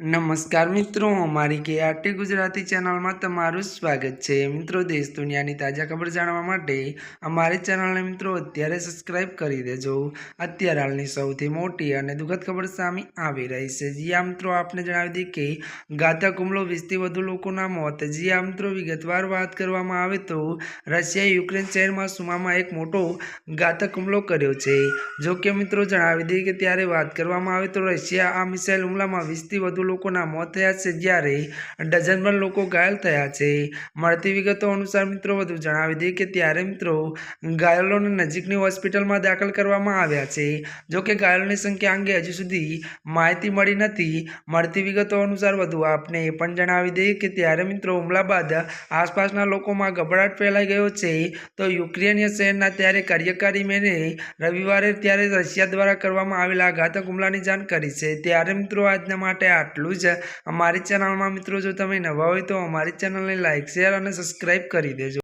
નમસ્કાર મિત્રો, અમારી કે આરટી ગુજરાતી ચેનલમાં તમારું સ્વાગત છે. મિત્રો, દેશ દુનિયાની તાજા ખબર જાણવા માટે અમારી ચેનલને મિત્રો અત્યારે સબસ્ક્રાઇબ કરી દેજો. અત્યારે હાલની સૌથી મોટી અને દુઃખદ ખબર સામે આવી રહી છે. જી મિત્રો, આપને જણાવી દઈએ કે ઘાતક હુમલો વીસથી વધુ લોકોના મોત. જી મિત્રો, વિગતવાર વાત કરવામાં આવે તો રશિયાએ યુક્રેન શહેરમાં સુમામાં એક મોટો ઘાતક હુમલો કર્યો છે. જો કે મિત્રો, જણાવી દઈએ કે ત્યારે વાત કરવામાં આવે તો રશિયા આ મિસાઇલ હુમલામાં વીસથી વધુ લોકોના મોત થયા છે જ્યારે ડઝનભર લોકો ઘાયલ થયા છે. મળતી વિગતો અનુસાર મિત્રો વધુ જણાવી દઈએ કે ત્યારે મિત્રો ઘાયલોને નજીકની હોસ્પિટલમાં દાખલ કરવામાં આવ્યા છે. જોકે ઘાયલોની સંખ્યા અંગે હજુ સુધી માહિતી મળી નથી. મળતી વિગતો અનુસાર વધુ આપને એ પણ જણાવી દઈએ કે ત્યારે મિત્રો હુમલા બાદ આસપાસના લોકોમાં ગભરાટ ફેલાઈ ગયો છે. તો યુક્રેનિય શહેરના ત્યારે કાર્યકારી મેને રવિવારે ત્યારે રશિયા દ્વારા કરવામાં આવેલા ઘાતક હુમલાની જાણ કરી છે. ત્યારે મિત્રો આજના માટે આટલું જ. અમારી ચેનલમાં મિત્રો જો તમે નવા હોય તો અમારી ચેનલને લાઇક શેર અને સબસ્ક્રાઈબ કરી દેજો.